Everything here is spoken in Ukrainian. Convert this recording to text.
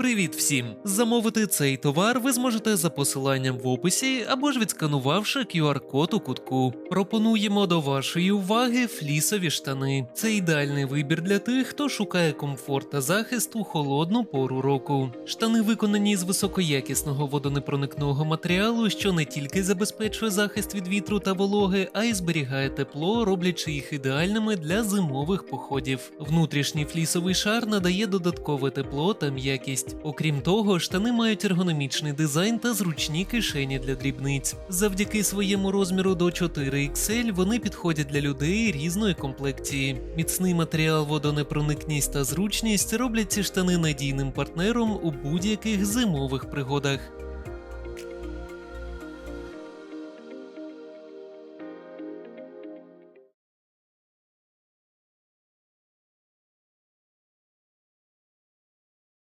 Привіт всім! Замовити цей товар ви зможете за посиланням в описі або ж відсканувавши QR-код у кутку. Пропонуємо до вашої уваги флісові штани. Це ідеальний вибір для тих, хто шукає комфорт та захист у холодну пору року. Штани виконані з високоякісного водонепроникного матеріалу, що не тільки забезпечує захист від вітру та вологи, а й зберігає тепло, роблячи їх ідеальними для зимових походів. Внутрішній флісовий шар надає додаткове тепло та м'якість. Окрім того, штани мають ергономічний дизайн та зручні кишені для дрібниць. Завдяки своєму розміру до 4XL вони підходять для людей різної комплекції. Міцний матеріал, водонепроникність та зручність роблять ці штани надійним партнером у будь-яких зимових пригодах.